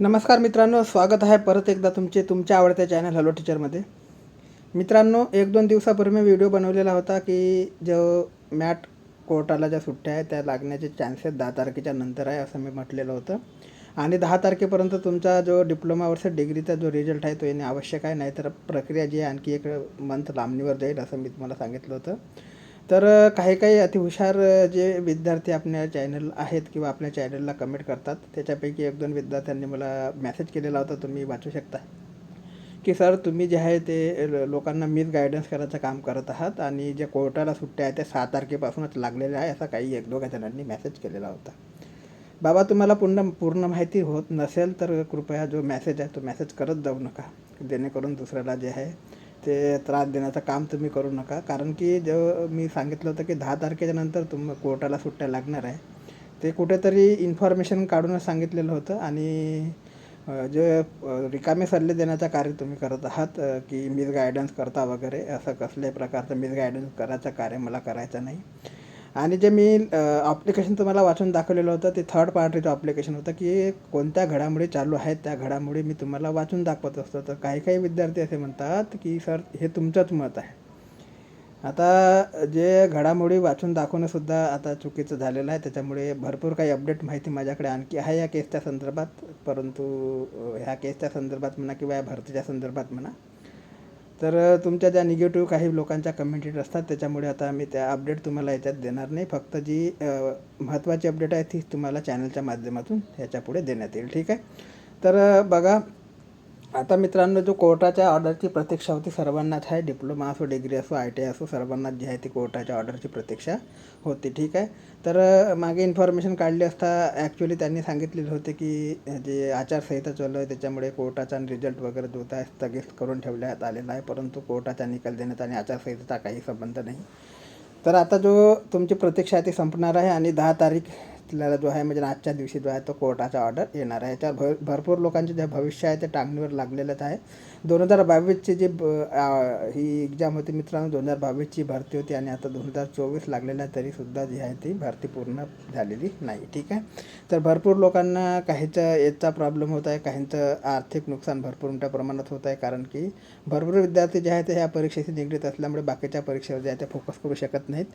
नमस्कार मित्रांनो स्वागत आहे परत एकदा तुमचे तुमच्या आवडत्या चॅनल हॅलो टीचरमध्ये मित्रांनो एक दोन दिवसापूर्वी मी व्हिडिओ बनवलेला होता की जो मॅट कोर्टाला ज्या सुट्ट्या आहेत त्या लागण्याचे चान्सेस दहा तारखेच्या नंतर आहे असं मी म्हटलेलं होतं. आणि दहा तारखेपर्यंत तुमचा जो डिप्लोमा वर्ष डिग्रीचा जो रिझल्ट आहे तो येणे आवश्यक आहे नाहीतर प्रक्रिया जी आहे आणखी एक मंथ लांबणीवर जाईल असं मी तुम्हाला सांगितलं होतं. तर काही काही अतिहुशार जे विद्यार्थी आपल्या चॅनल आहेत किंवा आपल्या चॅनलला कमेंट करतात त्याच्यापैकी एक दोन विद्यार्थ्यांनी मला मॅसेज केलेला होता तुम्ही वाचू शकता. की सर तुम्ही जे आहे ते लोकांना मिस गायडन्स करायचं काम करत आहात आणि जे कोर्टाला सुट्ट्या आहेत त्या सहा तारखेपासूनच लागलेल्या आहे असा काही एक दोघा जणांनी मेसेज केलेला होता. बाबा तुम्हाला पूर्ण पूर्ण माहिती होत नसेल तर कृपया जो मेसेज आहे तो मेसेज करत जाऊ नका. जेणेकरून दुसऱ्याला जे आहे ते त्रास देण्याचं काम तुम्ही करू नका. कारण की जेव्हा मी सांगितलं होतं की दहा तारखेच्या नंतर तुम कोर्टाला सुट्ट्या लागणार आहे. ते कुठेतरी इन्फॉर्मेशन काढूनच सांगितलेलं होतं आणि जे रिकामे सल्ले देण्याचं कार्य तुम्ही करत आहात की मिसगायडन्स करता वगैरे असं कसल्याही प्रकारचं मिसगायडन्स करायचं कार्य मला करायचं नाही. आणि जे मी ॲप्लिकेशन तुम्हाला वाचून दाखवलेलं होतं ते थर्ड पार्टीचं ॲप्लिकेशन होतं की कोणत्या घडामोडी चालू आहेत त्या घडामोडी मी तुम्हाला वाचून दाखवत असतो. तर काही काही विद्यार्थी असे म्हणतात की सर हे तुमचंच मत आहे. आता जे घडामोडी वाचून दाखवणंसुद्धा आता चुकीचं झालेलं आहे. त्याच्यामुळे भरपूर काही अपडेट माहिती माझ्याकडे आणखी आहे या केसच्या संदर्भात. परंतु ह्या केसच्या संदर्भात म्हणा किंवा या भरतीच्या संदर्भात म्हणा तर तुमच्या ज्या निगेटिव्ह काही लोकांच्या कमेंट येत असतात. त्याच्यामुळे आता आम्ही त्या अपडेट तुम्हाला याच्यात देणार नाही. फक्त जी महत्त्वाची अपडेट आहे ती तुम्हाला चॅनलच्या माध्यमातून ह्याच्यापुढे देण्यात येईल. ठीक आहे? तर बघा आता मित्रांनो जो कोर्टाच्या ऑर्डरची प्रतीक्षा होती सर्वांनाच आहे. डिप्लोमा असो डिग्री असो आय टी आय असो सर्वांनाच जी आहे ती कोर्टाच्या ऑर्डरची प्रतीक्षा होती ठीक आहे? तर मागे इन्फॉर्मेशन काढली असता ॲक्च्युली त्यांनी सांगितलेलं होते की जे आचारसंहिता चालू आहे त्याच्यामुळे कोर्टाचा रिझल्ट वगैरे जो होता स्थगित करून ठेवण्यात आलेला आहे. परंतु कोर्टाचा निकाल देण्यात आणि आचारसंहितेचा काही संबंध नाही. तर आता जो तुमची प्रतीक्षा आहे ती संपणार आहे आणि दहा तारीख आपल्याला जो आहे म्हणजे आजच्या दिवशी जो आहे तो कोर्टाचा ऑर्डर येणार आहे. याच्यावर भर भरपूर लोकांचे जे भविष्य आहे ते टांगणीवर लागलेलंच आहे. दोन हजार बावीसची जी ब ही एक्झाम होती मित्रांनो दोन हजार बावीसची भरती होती आणि आता दोन हजार चोवीस लागलेलं तरीसुद्धा जी आहे ती भरती पूर्ण झालेली नाही ठीक आहे? तर भरपूर लोकांना काहीचं याचा प्रॉब्लेम होत आहे काहींचं आर्थिक नुकसान भरपूर मोठ्या प्रमाणात होत आहे कारण की भरपूर विद्यार्थी जे आहेत ते ह्या परीक्षेशी निगडीत असल्यामुळे बाकीच्या परीक्षेवर जे आहे ते फोकस करू शकत नाहीत.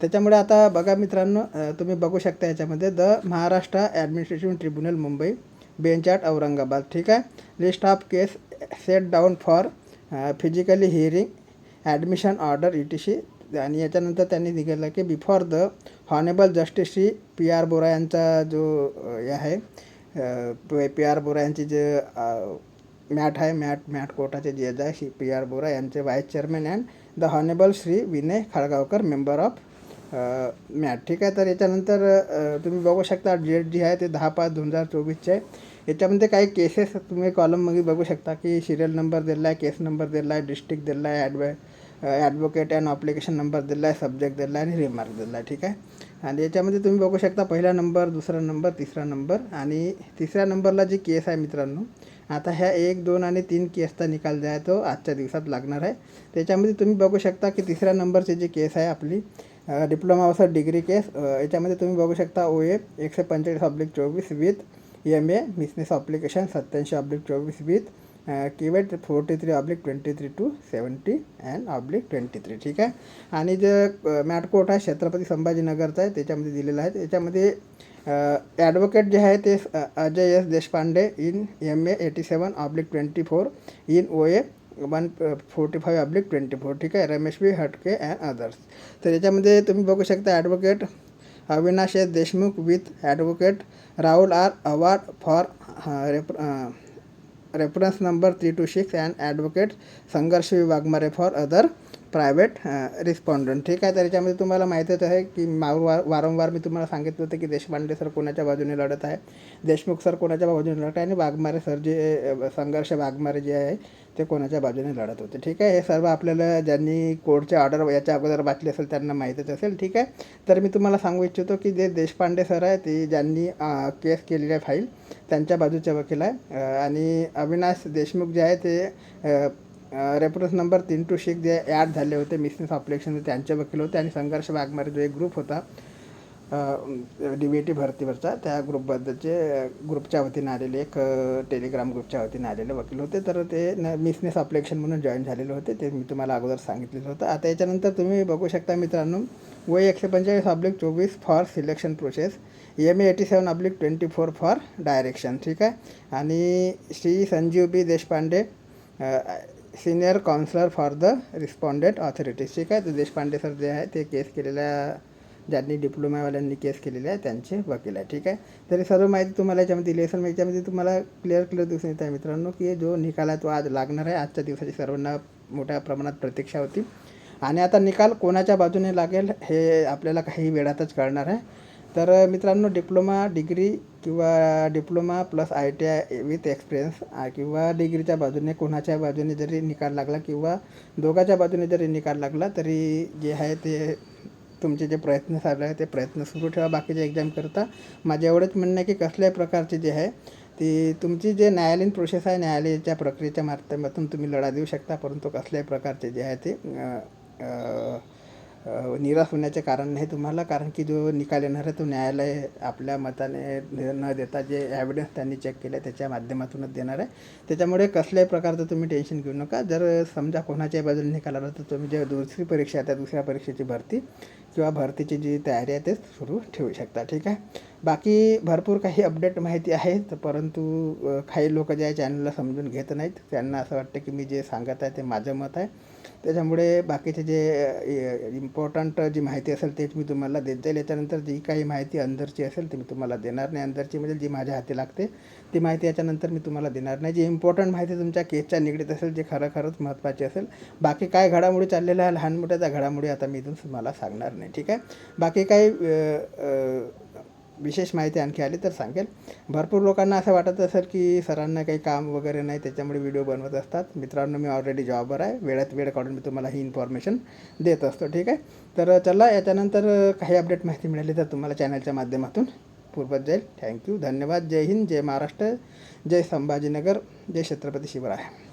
त्याच्यामुळे आता बघा मित्रांनो तुम्ही बघू शकता याच्यामध्ये the Maharashtra administration tribunal Mumbai. Bench at Aurangabad. ठीक आहे? List of case set down for physically hearing admission order E T C आणि याच्यानंतर त्यांनी दिलेलं की before the honourable justice Shri P R Bora यांचा जो uh, हे आहे पी आर बोरा यांची जे uh, मॅट आहे मॅट मॅट कोर्टाचे जज आहे श्री पी आर बोरा यांचे vice chairman and the honourable Shri Vinay Khalgaonkar member of MAT ठीक आहे तर याच्यानंतर तुम्ही बघू शकता डेट जी आहे ते दहा पाच दोन हजार चोवीसचे आहे. याच्यामध्ये काही केसेस तुम्ही कॉलममध्ये बघू शकता की सिरियल नंबर दिला आहे केस नंबर दिला आहे डिस्ट्रिक्ट दिला आहे ॲडव ॲडव्होकेट अँड ॲप्लिकेशन नंबर दिला आहे सब्जेक्ट दिला आहे आणि रिमार्क दिला आहे ठीक आहे? आणि याच्यामध्ये तुम्ही बघू शकता पहिला नंबर दुसरा नंबर तिसरा नंबर आणि तिसऱ्या नंबरला जी केस आहे मित्रांनो आता ह्या एक दोन आणि तीन केसचा निकाल जो आहे तो आजच्या दिवसात लागणार आहे. त्याच्यामध्ये तुम्ही बघू शकता की तिसऱ्या नंबरची जी केस आहे आपली डिप्लोमा ऑफर डिग्री केस याच्यामध्ये तुम्ही बघू शकता ओ ए एकशे पंचेचाळीस ऑब्लिक चोवीस with M A business application सत्याऐंशी ऑब्लिक चोवीस with caveat forty three oblique twenty three two seventy and oblique twenty three ठीक आहे? आणि जे मॅटकोट आहे छत्रपती संभाजीनगरचा आहे त्याच्यामध्ये दिलेलं आहे. त्याच्यामध्ये ॲडव्होकेट जे आहे ते Ajay S Deshpande in M A eighty seven oblique twenty four in O A one forty five oblique twenty four ठीक आहे? रमेश बी हटके अँड अदर्स तर याच्यामध्ये तुम्ही बघू शकता advocate Avinash S Deshmukh with advocate Rahul R award for rape reference number three two six and advocate Sangharsh Waghmare for other private respondent ठीक आहे तर याच्यामध्ये तुम्हाला माहीतच आहे की मावर वारंवार मी तुम्हाला सांगितलं होतं की देशपांडे सर कोणाच्या बाजूने लढत आहे? देशमुख सर कोणाच्या बाजूने लढत आहे? आणि वाघमारे सर जे संघर्ष वाघमारे जे आहे ते कोणाच्या बाजूने लढत होते? ठीक आहे हे सर्व आपल्याला ज्यांनी कोर्टचे ऑर्डर याच्या अगोदर वाचले असेल त्यांना माहीतच असेल. ठीक आहे तर मी तुम्हाला सांगू इच्छितो की जे देशपांडे सर आहे ते ज्यांनी केस केलेली आहे फाईल त्यांच्या बाजूचे वकील आहे. आणि अविनाश देशमुख जे आहे ते रेफरन्स नंबर तीन टू सिक्स जे ॲड झाले होते मिसनेस ऑपरेशन त्यांचे वकील होते आणि संघर्ष वाघमारे जो एक ग्रुप होता डी बी टी भरतीवरचा त्या ग्रुपबद्दलचे ग्रुपच्या वतीनं आलेले एक टेलिग्राम ग्रुपच्या वतीनं आलेले वकील होते. तर ते न मिसनेस ऑपरेशन म्हणून जॉईन झालेले होते. ते मी तुम्हाला अगोदर सांगितलेलं होतं. आता याच्यानंतर तुम्ही बघू शकता मित्रांनो वय एकशे पंचेचाळीस ऑब्लिक चोवीस for selection process M A eighty seven oblique twenty four for direction ठीक आहे? आणि Shri Sanjeev B Deshpande senior counsellor for the respondent authorities. ठीक आहे? तर देशपांडे सर जे आहे ते केस केलेल्या ज्यांनी डिप्लोमावाल्यांनी केस केलेले आहे त्यांचे वकील आहे. ठीक आहे? तरी सर्व माहिती तुम्हाला याच्यामध्ये दिली असेल याच्यामध्ये तुम्हाला क्लिअर क्लिअर दिसून येत आहे मित्रांनो की जो निकाल आहे तो आज लागणार आहे. आजच्या दिवसाची सर्वांना मोठ्या प्रमाणात प्रतीक्षा होती. आणि आता निकाल कोणाच्या बाजूने लागेल हे आपल्याला काही वेळातच कळणार आहे. तर मित्रांनो डिप्लोमा डिग्री किंवा diploma plus I T I with experience किंवा डिग्रीच्या बाजूने कोणाच्या बाजूने जरी निकाल लागला किंवा दोघाच्या बाजूने जरी निकाल लागला तरी जे आहे ते तुमचे जे प्रयत्न चालू आहे ते प्रयत्न सुरू ठेवा. बाकीच्या एक्झाम करता एवढंच म्हणणं आहे की कसल्याही प्रकारचे जे आहे ती तुमची जे न्यायालयीन प्रोसेस आहे न्यायालयाच्या प्रक्रियेच्या माध्यमातून तुम्ही लढा देऊ शकता परंतु कसल्याही प्रकारचे जे आहे ते निराश होण्याचे कारण नाही तुम्हाला? कारण की जो निकाल येणार आहे तो न्यायालय आपल्या मताने न देता जे ॲव्हिडन्स त्यांनी चेक केले त्याच्या माध्यमातूनच देणार आहे. त्याच्यामुळे कसल्याही प्रकारचं तुम्ही टेन्शन घेऊ नका. जर समजा कोणाच्याही बाजूने निकाल आला तर तुम्ही जे दुसरी परीक्षा आहे त्या दुसऱ्या परीक्षेची भरती किंवा भरतीची जी तयारी आहे ते सुरू ठेवू शकता. ठीक आहे? बाकी भरपूर काही अपडेट माहिती आहे परंतु काही लोक जे आहे चॅनलला समजून घेत नाहीत. त्यांना असं वाटतं की मी जे सांगत आहे ते माझं मत आहे. त्याच्यामुळे बाकीचे जे इम्पॉर्टंट जी माहिती असेल तेच मी तुम्हाला देत जाईल. याच्यानंतर जी काही माहिती अंदरची असेल ती मी तुम्हाला देणार नाही. अंदरची म्हणजे जी माझ्या हाती लागते ती माहिती याच्यानंतर मी तुम्हाला देणार नाही. जी इम्पॉर्टंट माहिती तुमच्या केसच्या निगडीत असेल जे खरं खरंच महत्त्वाची असेल बाकी काय घडामोडी चाललेल्या आहे लहान मोठ्या त्या घडामोडी आता मी इथून तुम्हाला सांगणार नाही. ठीक आहे? बाकी काही विशेष माहिती आणखी आली तर सांगेल. भरपूर लोकांना असं वाटत असेल की सरांना काही काम वगैरे नाही त्याच्यामुळे व्हिडिओ बनवत असतात. मित्रांनो मी ऑलरेडी जॉबवर आहे. वेळात वेळ काढून मी तुम्हाला ही इन्फॉर्मेशन देत असतो ठीक आहे? तर चला याच्यानंतर काही अपडेट माहिती मिळाली तर तुम्हाला चॅनलच्या माध्यमातून. पूर्वत जाईल थँक्यू धन्यवाद. जय हिंद. जय महाराष्ट्र. जय संभाजीनगर. जय छत्रपती शिवराय.